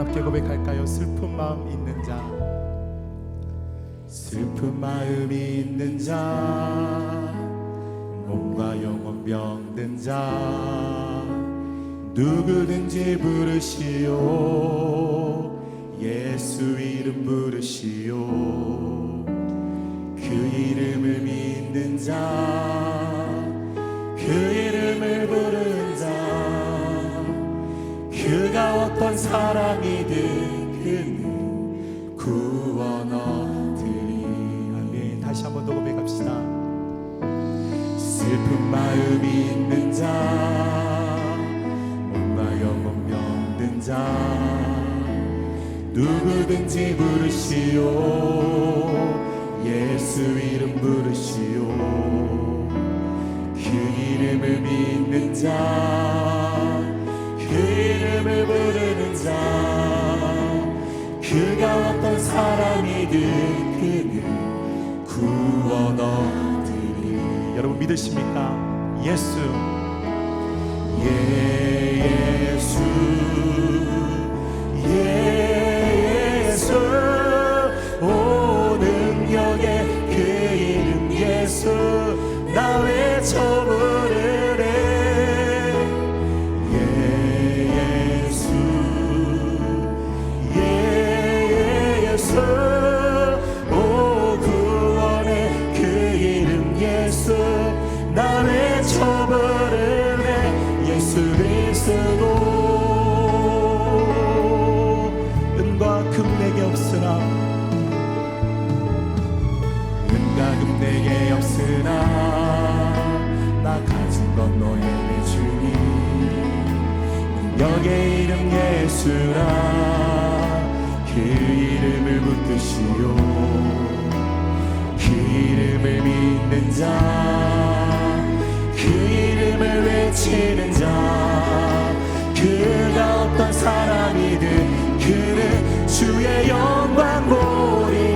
함께 고백할까요? 슬픈 마음 있는 자. 슬픈 마음이 있는 자. 몸과 영혼 병든 자. 누구든지 부르시오. 예수 이름 부르시오. 그 이름을 믿는 자 사람이든 그는 구원 얻으리. 아멘. 다시 한번 더 고백합시다. 슬픈 마음이 있는 자 몸과 영혼 병든 자 누구든지 부르시오. 예수 이름 부르시오. 그 이름을 믿는 자, 그 이름을 부르는 자, 그가 어떤 사람이든 그는 구원 얻으리. 여러분 믿으십니까? 예수, 예수, 예수, 오 능력의 그 이름 예수. 나 외쳐 부 예수 그리스도 은과 금 내게 없으나 은가 금 내게 없으나 나 가진 건내 주님. 능력의 이름 예수라. 그 이름을 붙드시오. 그 이름을 믿는 이름을 외치는 자 그가 어떤 사람이든 그는 주의 영광 보리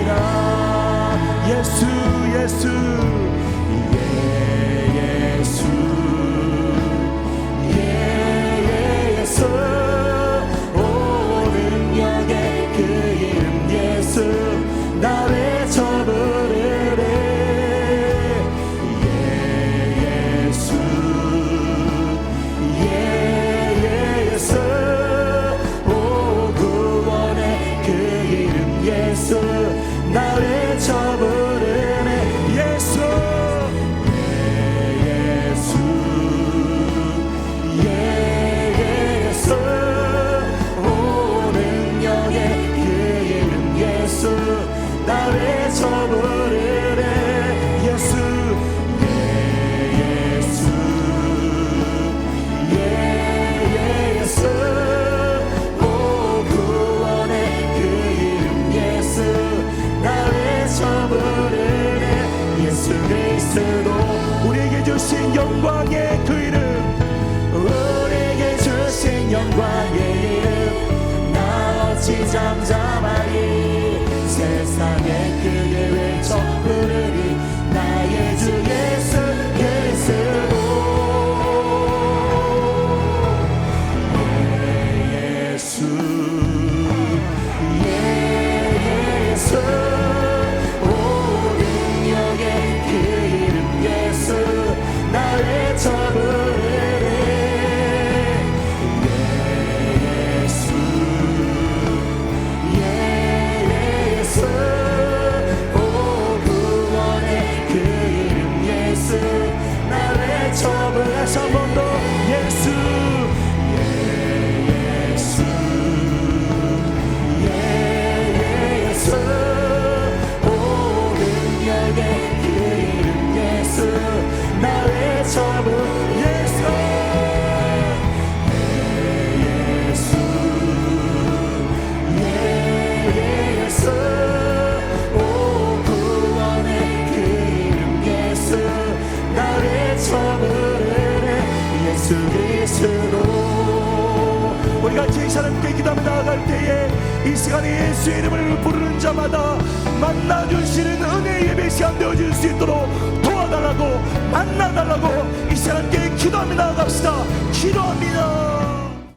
영광의 그 이름. 우리에게 주신 영광의 이름. 나 어찌 잠잠하 그리스도. 우리가 제시 하나님께 기도하며 나아갈 때에 이 시간에 예수의 이름을 부르는 자마다 만나주시는 은혜 예배 시간 되어질 수 있도록 도와달라고 만나달라고 이 시간께 기도하며 나아갑시다. 기도합니다